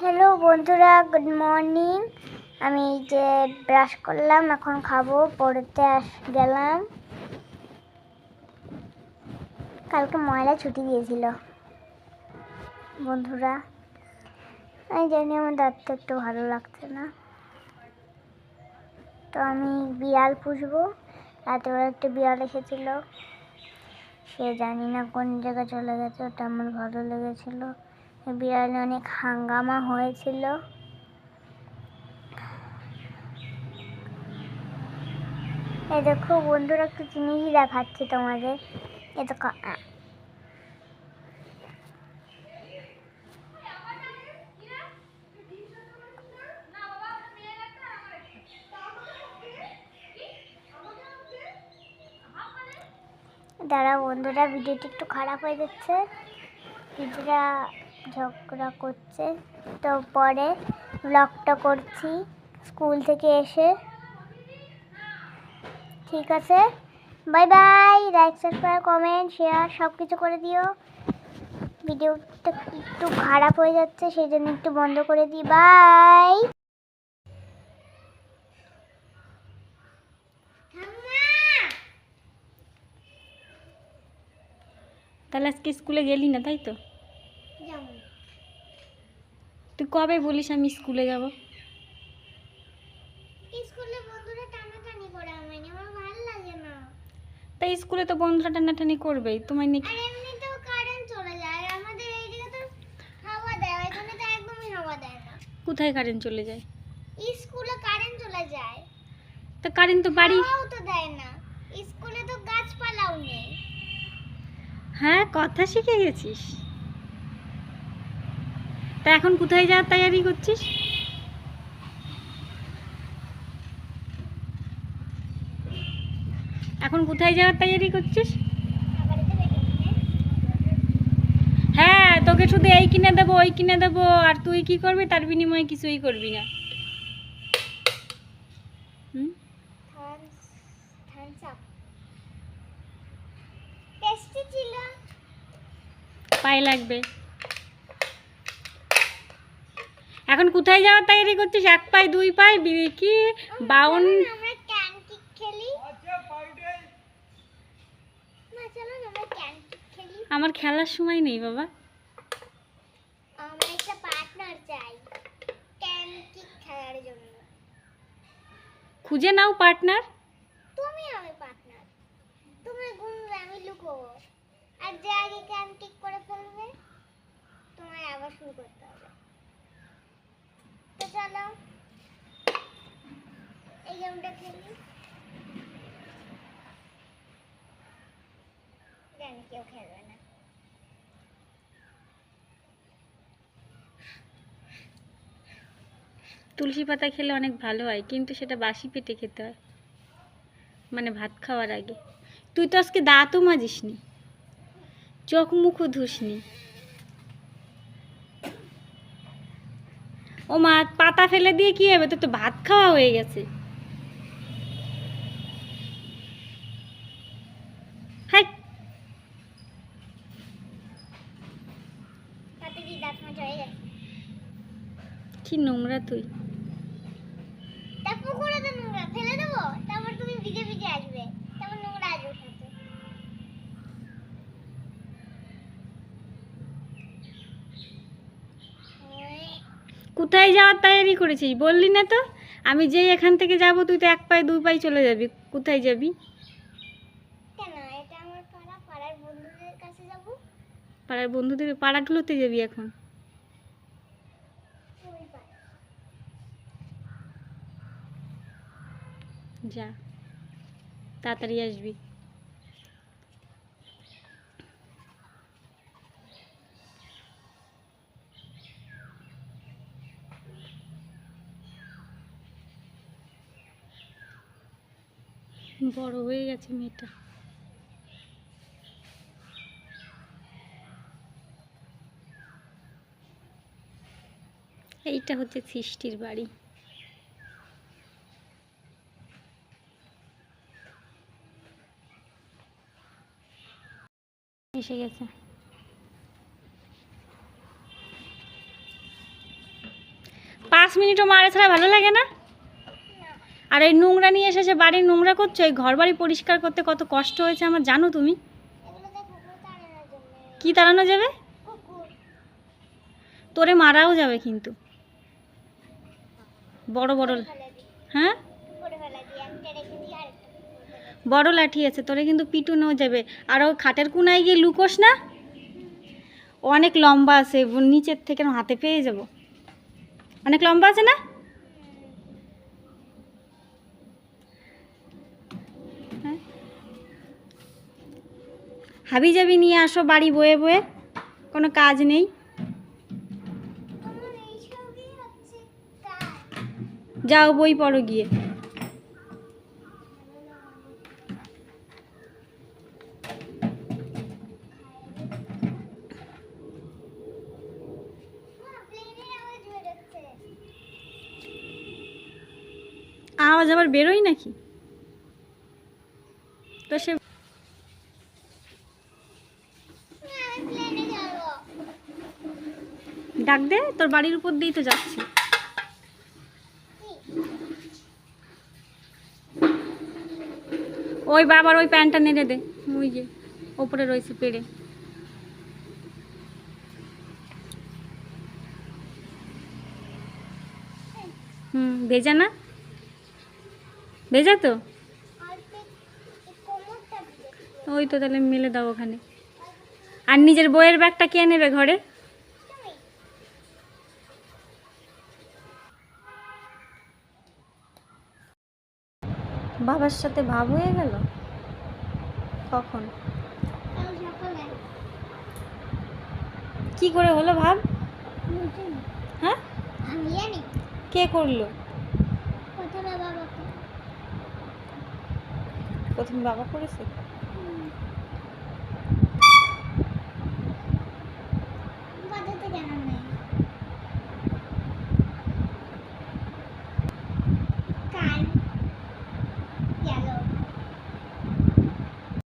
Hello বন্ধুরা good morning আমি যে ব্রাশ করলাম, এখন খাব, পড়তে আস, গেলাম। কালকে ময়লা ছুটি দিয়েছিল, বন্ধুরা। আমি জানি আমার দাঁতটা একটু ভালো লাগছে না। তো আমি বিড়াল পুষবো, রাতেবেলা একটা বিড়াল এসেছিল। সে জানি না কোন জায়গায় চলে গেছে, ওটা আমার ভালো লেগেছিল। বিড়ালে অনেক হাঙ্গামা হয়েছিল। এই দেখো বন্ধুরা, একটু জিনিসই দেখাচ্ছি তোমাদের। এ আ- দাঁড়া বন্ধুরা, ভিডিওটি একটু খারাপ হয়ে যাচ্ছে। দিদিরা ঝগড়া করছে। তো পরে ব্লগটা করছি স্কুল থেকে এসে। ঠিক আছে? Bye bye like subscribe comment share সব কিছু করে দিও। ভিডিওটা একটু খারাপ হয়ে যাচ্ছে সেই জন্য একটু বন্ধ করে দিই। বাই তাহলে আজকে স্কুলে গেলি না, তাই তো? তুই কবে বলিস আমি স্কুলে যাব? স্কুলে বন্ধুরা টানাটানি করে আমায় আমার ভালো লাগে না। তাই স্কুলে তো বন্ধুরা টানাটানি করবেই তোমার নাকি আর কারেন্ট চলে যায় আমাদের এইদিকে তো হাওয়া দেয় এখানে তো একদমই হাওয়া দেয় না। কোথায় কারেন্ট চলে যায়? স্কুলে কারেন্ট চলে যায়। তা কারেন্ট তো বাড়ি তো দেয় না স্কুলে তো গাছপালাও নেই। হ্যাঁ কথা শিখে গেছিস। তা এখন কোথায় যাওয়ার তৈরি করছিস? এখন কোথায় যাওয়ার তৈরি করছিস? হ্যাঁ তোকে শুধু এই কিনে দেবো ওই কিনে দেবো আর তুই কি করবি? তার বিনিময়ে কিছুই করবি না। পায়ে লাগবে। এখন কোথায় যাওয়ার তৈরি করছিস? এক পায়ে দুই পায়ে? কি? বাউন? আমরা খেলার সময় নেই বাবা। খুঁজে নাও পার্টনার তুমি আমি পার্টনার তুমি ঘুমবে আমি লুকোবো। আর যে আগে ক্যান কিক করে ফেলবে তোমায় আবার শুরু করতে হবে তো চলো জানি কেউ খেলবে না। তুলসী পাতা খেলে অনেক ভালো হয়, কিন্তু সেটা বাসি পেটে খেতে হয়। মানে ভাত খাওয়ার আগে। তুই তো আজকে দাঁতও মাজিসনি, চোখ মুখও ধুসনি। ও মা, পাতা ফেলে দিয়ে কি হবে? তোর তো ভাত খাওয়া হয়ে গেছে হাই তাতে দিয়ে দাঁত মাজা হয়ে গেছে কি নোংরা তুই? নোংরা ফেলে দেবো? তারপর তুমি ভিজে ভিজে আসবে। তারপর নোংরা আসবে কোথায় যাওয়ার তৈরি করেছিস? বললি না তো? আমি যেই এখান থেকে যাব তুই তো এক পায়ে দুই পায়ে চলে যাবি। কোথায় যাবি কেন এটা আমার পাড়া পাড়ার বন্ধুদের কাছে যাব পাড়ার বন্ধুদের পাড়াগুলোতে যাবি এখন? যা তাড়াতাড়ি আসবি। বড় হয়ে গেছে মেয়েটা। এইটা হচ্ছে সৃষ্টির বাড়ি। এসে গেছে। পাঁচ মিনিটও মারে ছাড়া ভালো লাগে না? আর এই নোংরা নিয়ে এসে এসে বাড়ির নোংরা করছ, এই ঘর বাড়ি পরিষ্কার করতে কত কষ্ট হয়েছে আমার জানো তুমি? কি তাড়ানো যাবে? তোরে মারাও যাবে কিন্তু বড় বড় ফেলে দিই হ্যাঁ করে ফেলে দিই একটা রেখে দিই আরেকটা কুকুর বড় দিই। বড় লাঠি আছে তোরে কিন্তু পিটুনও যাবে। আর ও খাটের কোনায় গিয়ে লুকোস না? অনেক লম্বা আছে নিচের থেকে হাতে পেয়ে যাব। অনেক লম্বা আছে না? হ্যাঁ? হাবি যাবি নিয়ে আসো বাড়ি বয়ে বয়ে কোনো কাজ নেই। যাও বই পড়ো গিয়ে আওয়াজ আবার বেরোই নাকি তো সে। ডাক দে, তোর বাড়ির উপর দিয়েই তো যাচ্ছি ওই বাবার ওই প্যান্টটা নেড়ে দে। ওই যে, ওপরে রয়েছে পেড়ে। হুম, ভেজা না? ভেজা তো। ওই তো তাহলে মেলে দাও ওখানে। আর নিজের বইয়ের ব্যাগটা কে নেবে ঘরে? বাবার সাথে ভাব হয়ে গেল? কখন? কি করে হলো ভাব? হ্যাঁ? কে করল? প্রথমে বাবা করেছে।